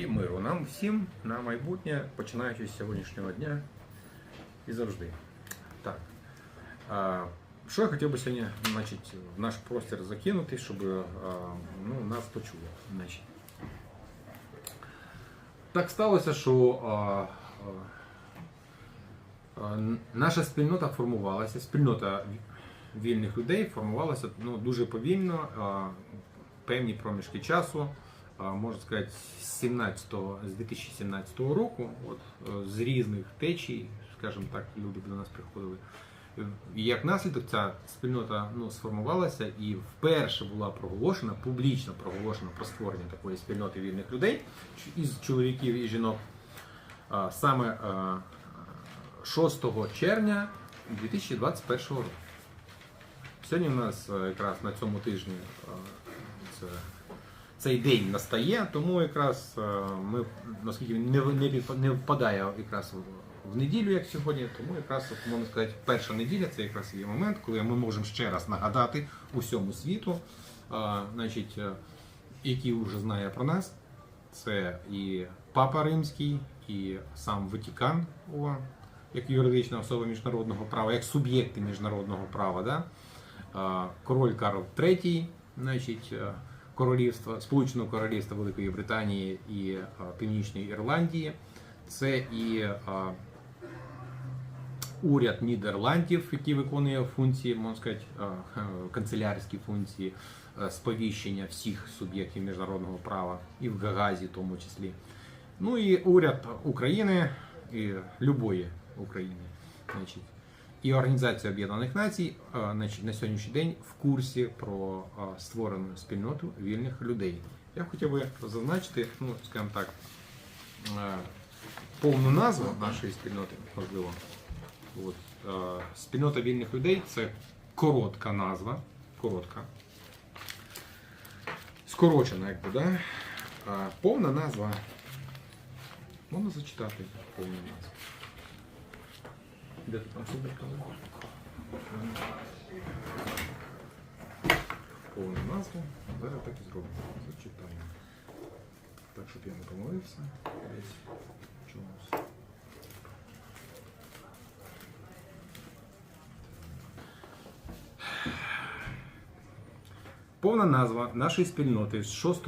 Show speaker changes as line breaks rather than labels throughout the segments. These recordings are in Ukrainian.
і миру нам всім на майбутнє, починаючи з сьогоднішнього дня і завжди. Так. А, що я хотів би сьогодні значить, в наш простір закинути, щоб а, ну, нас почули. Так сталося, що а, а, наша спільнота формувалася, спільнота вільних людей формувалася ну, дуже повільно, а, певні проміжки часу, можна сказати, з 17 з 2017 року, от, е, з різних течій, скажімо так, люди до нас приходили. Як наслідок ця спільнота ну, сформувалася і вперше була проголошена, публічно проголошена про створення такої спільноти вільних людей із чоловіків і жінок саме 6 червня 2021 року. Сьогодні у нас е, якраз на цьому тижні е, це, цей день настає, тому якраз е, ми, наскільки він не, не, не впадає якраз в, неділю, як сьогодні, тому якраз можна сказати, перша неділя це якраз є момент, коли ми можемо ще раз нагадати усьому світу, е, значить, е, який вже знає про нас. Це і Папа Римський, і сам Ватикан, о, як юридична особа міжнародного права, як суб'єкти міжнародного права. Да? А, Король Карл III, значить, королівства, Сполученого Королівства Великої Британії і е, Північної Ірландії. Це і е, уряд Нідерландів, який виконує функції, можна сказати, е, канцелярські функції сповіщення всіх суб'єктів міжнародного права, і в Гагазі, в тому числі. Ну і уряд України і любої України. Значить, і Організація Об'єднаних Націй е, на сьогоднішній день в курсі про е, створену спільноту вільних людей. Я хотів би зазначити, ну, скажімо так, е, повну назву нашої спільноти, можливо. От, спільнота вільних людей це коротка назва. Коротка. Скорочена, якби, да? Повна назва. Можна зачитати повну назву. Де ти там собі казав? Повну назву. Зараз так і зробимо. Зачитаємо. Так, щоб я не помилився. Чомусь. Повна назва нашої спільноти з 6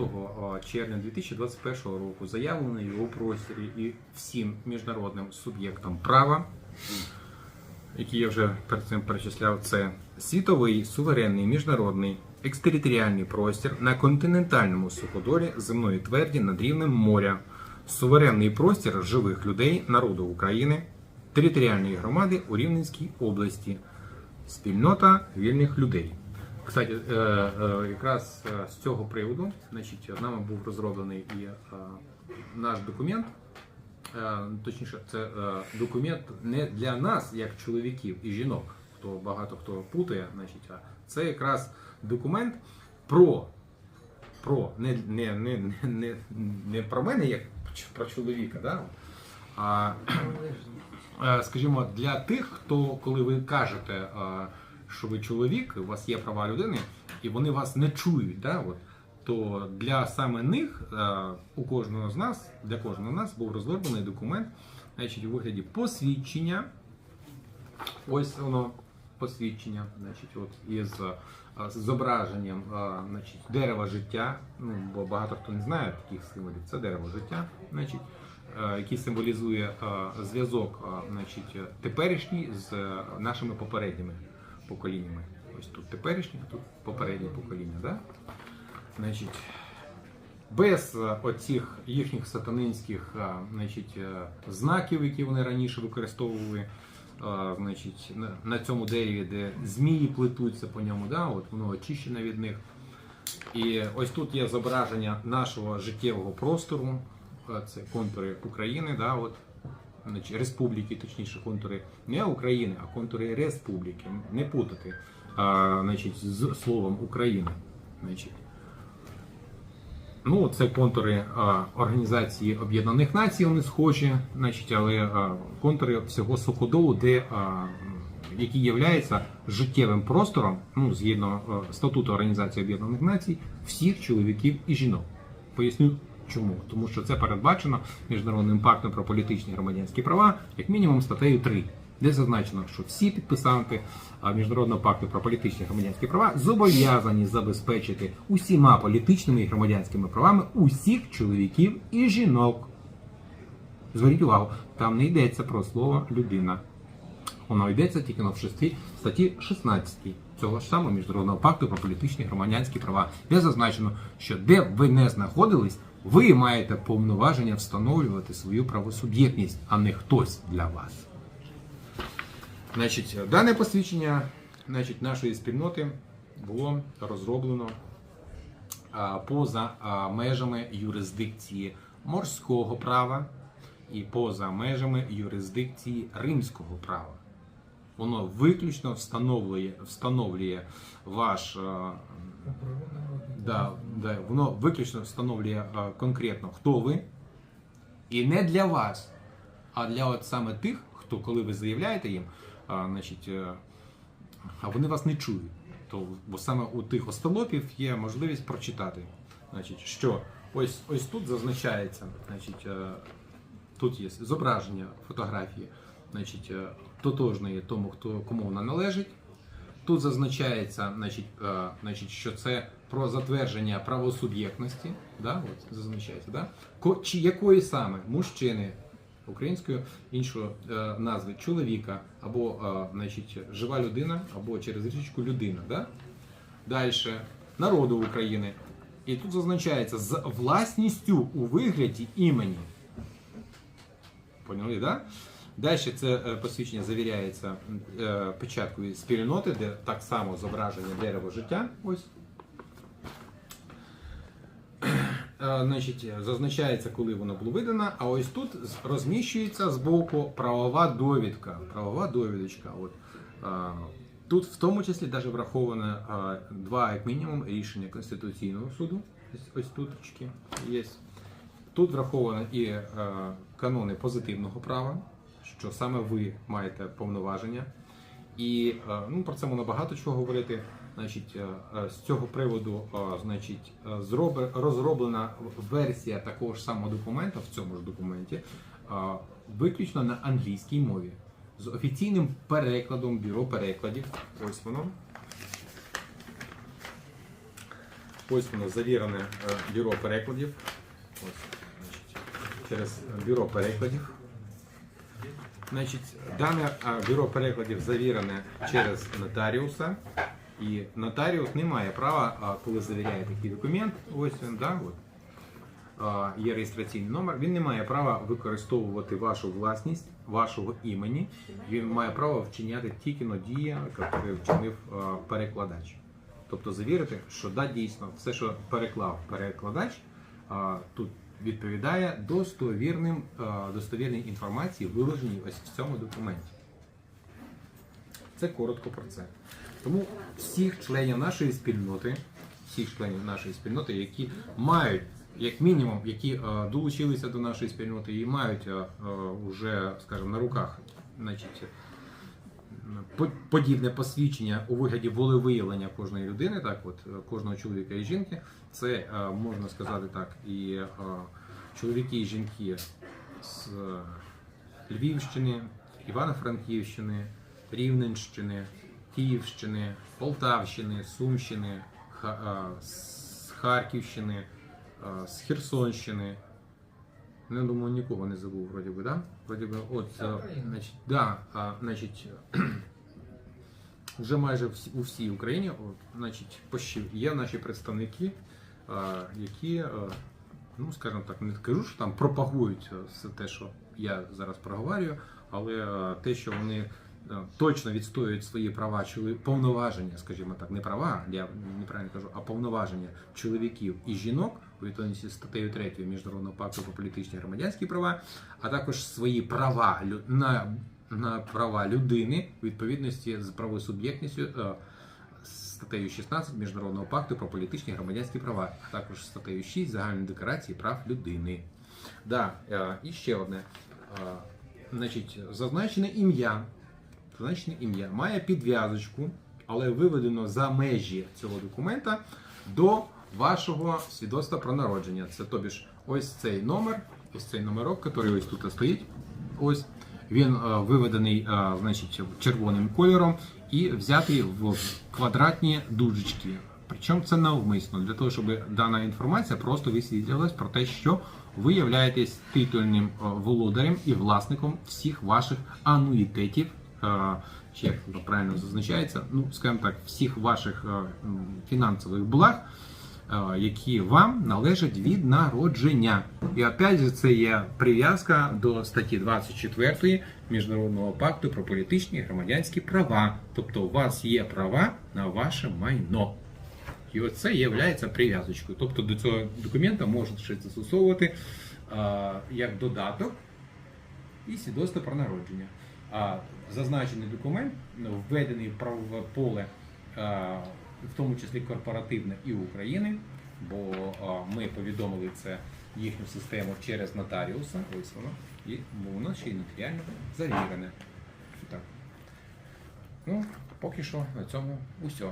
червня 2021 року заявленої у просторі і всім міжнародним суб'єктам права, які я вже перед цим перечисляв, це світовий суверенний міжнародний екстериторіальний простір на континентальному суходолі земної тверді над рівнем моря, суверенний простір живих людей, народу України, територіальної громади у Рівненській області, спільнота вільних людей. Кстати, е, е, якраз е, з цього приводу, значить, нами був розроблений і наш документ. Е, Точніше, це е, документ не для нас, як чоловіків і жінок, хто багато хто путає, значить, а це якраз документ про, про не, не, не, не, не про мене, як про чоловіка, да? а е, скажімо, для тих, хто, коли ви кажете, що ви чоловік, у вас є права людини, і вони вас не чують, да? От, то для саме них, е, у кожного з нас, для кожного з нас був розроблений документ, значить, у вигляді посвідчення. Ось воно посвідчення, значить, от із е, з зображенням е, значить, дерева життя. Ну, бо багато хто не знає таких символів. Це дерево життя, значить, який символізує зв'язок значить, теперішній з нашими попередніми поколіннями. Ось тут теперішнє, тут попереднє покоління. Да? Значить, без е, оцих їхніх сатанинських е, значить, е, знаків, які вони раніше використовували, значить, на, цьому дереві, де змії плетуться по ньому, да, от воно очищене від них. І ось тут є зображення нашого життєвого простору, це контури України, да, от, значить, республіки, точніше, контури не України, а контури республіки. Не путати а, значить, з словом України. Значить. Ну, це контури а, Організації Об'єднаних Націй, вони схожі, значить, але а, контури всього суходолу, де, а, який є життєвим простором, ну, згідно а, статуту Організації Об'єднаних Націй, всіх чоловіків і жінок. Поясню Чому? Тому що це передбачено міжнародним пактом про політичні і громадянські права, як мінімум статтею 3, де зазначено, що всі підписанти міжнародного пакту про політичні громадянські права зобов'язані забезпечити усіма політичними і громадянськими правами усіх чоловіків і жінок. Зверніть увагу, там не йдеться про слово людина. Воно йдеться тільки на в шести статті 16 цього ж самого міжнародного пакту про політичні громадянські права, де зазначено, що де б ви не знаходились, ви маєте повноваження встановлювати свою правосуб'єктність, а не хтось для вас. Значить, дане посвідчення значить, нашої спільноти було розроблено поза межами юрисдикції морського права і поза межами юрисдикції римського права. Воно виключно встановлює, встановлює ваш. Да, да, воно виключно встановлює конкретно, хто ви. І не для вас, а для от саме тих, хто, коли ви заявляєте їм, значить, е, а вони вас не чують. То, бо саме у тих остолопів є можливість прочитати. Значить, що ось, ось тут зазначається, значить, е, тут є зображення фотографії, значить, е, тотожної тому, хто кому вона належить. Тут зазначається, значить, значить, що це про затвердження правосуб'єктності, да, от, зазначається, да? Чи якої саме мужчини українською іншої е, назви чоловіка, або е, значить, жива людина, або через річку людина. Да? Далі народу України. І тут зазначається з власністю у вигляді імені. Поняли, да? Далі це е, посвідчення завіряється печаткою спільноти, де так само зображення дерево життя. Ось. Значить, зазначається, коли воно було видано, а ось тут з- розміщується збоку правова довідка. Правова довідочка. От. Е, Тут в тому числі навіть враховано е, два, як мінімум, рішення Конституційного суду. Ось, тут є. Тут враховано і е, канони позитивного права, що саме ви маєте повноваження. І е, ну, про це можна багато чого говорити. Значить, е, е, з цього приводу е, значить, розроблена версія такого ж самого документа в цьому ж документі, виключно на англійській мові. З офіційним перекладом бюро перекладів. Ось воно. Ось воно завірене бюро перекладів. Ось, значить, через бюро перекладів. Значить, дане бюро перекладів завірене через нотаріуса. І нотаріус не має права, коли завіряє такий документ, ось він, да, от, є реєстраційний номер, він не має права використовувати вашу власність, вашого імені. Він має право вчиняти тільки на дії, які вчинив перекладач. Тобто завірити, що да, дійсно все, що переклав перекладач, тут відповідає достовірним, достовірній інформації, виложеній ось в цьому документі. Це коротко про це. Тому всіх членів нашої спільноти, всіх членів нашої спільноти, які мають, як мінімум, які е, долучилися до нашої спільноти і мають е, е, уже, скажімо, на руках, значить, по- подібне посвідчення у вигляді волевиявлення кожної людини, так от кожного чоловіка і жінки, це можна сказати так, і чоловіки і жінки з Львівщини, Івано-Франківщини, Рівненщини, Київщини, Полтавщини, Сумщини, з Харківщини, з Херсонщини. Ну, Я думаю, нікого не забув, вроді би, да? Вроді би, от, е, значить, да, а, значить, вже майже всі, у всій Україні, от, значить, пощі- є наші представники, а, які, е, ну, скажімо так, не кажу, що там пропагують е, все те, що я зараз проговорюю, але е, те, що вони точно відстоюють свої права, повноваження, скажімо так, не права, я неправильно кажу, а повноваження чоловіків і жінок у відповідності з статтею 3 Міжнародного пакту про політичні і громадянські права, а також свої права на, на права людини у відповідності з правосуб'єктністю. е, Статтею 16 Міжнародного пакту про політичні і громадянські права, а також статтею 6 Загальної декларації прав людини. Да, е, і ще одне. Е, Значить, зазначене ім'я. Зазначене ім'я має підв'язочку, але виведено за межі цього документа до вашого свідоцтва про народження. Це тобі ж ось цей номер, ось цей номерок, який ось тут стоїть. Ось він е, виведений е, значить, червоним кольором і взятий в квадратні дужечки. Причому це навмисно для того, щоб дана інформація просто висвітлювалась про те, що ви являєтесь титульним е, володарем і власником всіх ваших ануїтетів. Е, Чи як воно правильно зазначається, ну скажімо так, всіх ваших е, фінансових благ, е, які вам належать від народження. І опять же, це є прив'язка до статті 24 Міжнародного пакту про політичні і громадянські права. Тобто у вас є права на ваше майно. І оце є прив'язочкою. Тобто до цього документа можна ще застосовувати е, як додаток і свідоцтво про народження. А зазначений документ ну, введений в правове поле, в тому числі корпоративне і України, бо ми повідомили це їхню систему через нотаріуса. Ось воно, і воно ще й нотаріально завірене. Так. Ну, поки що на цьому усе.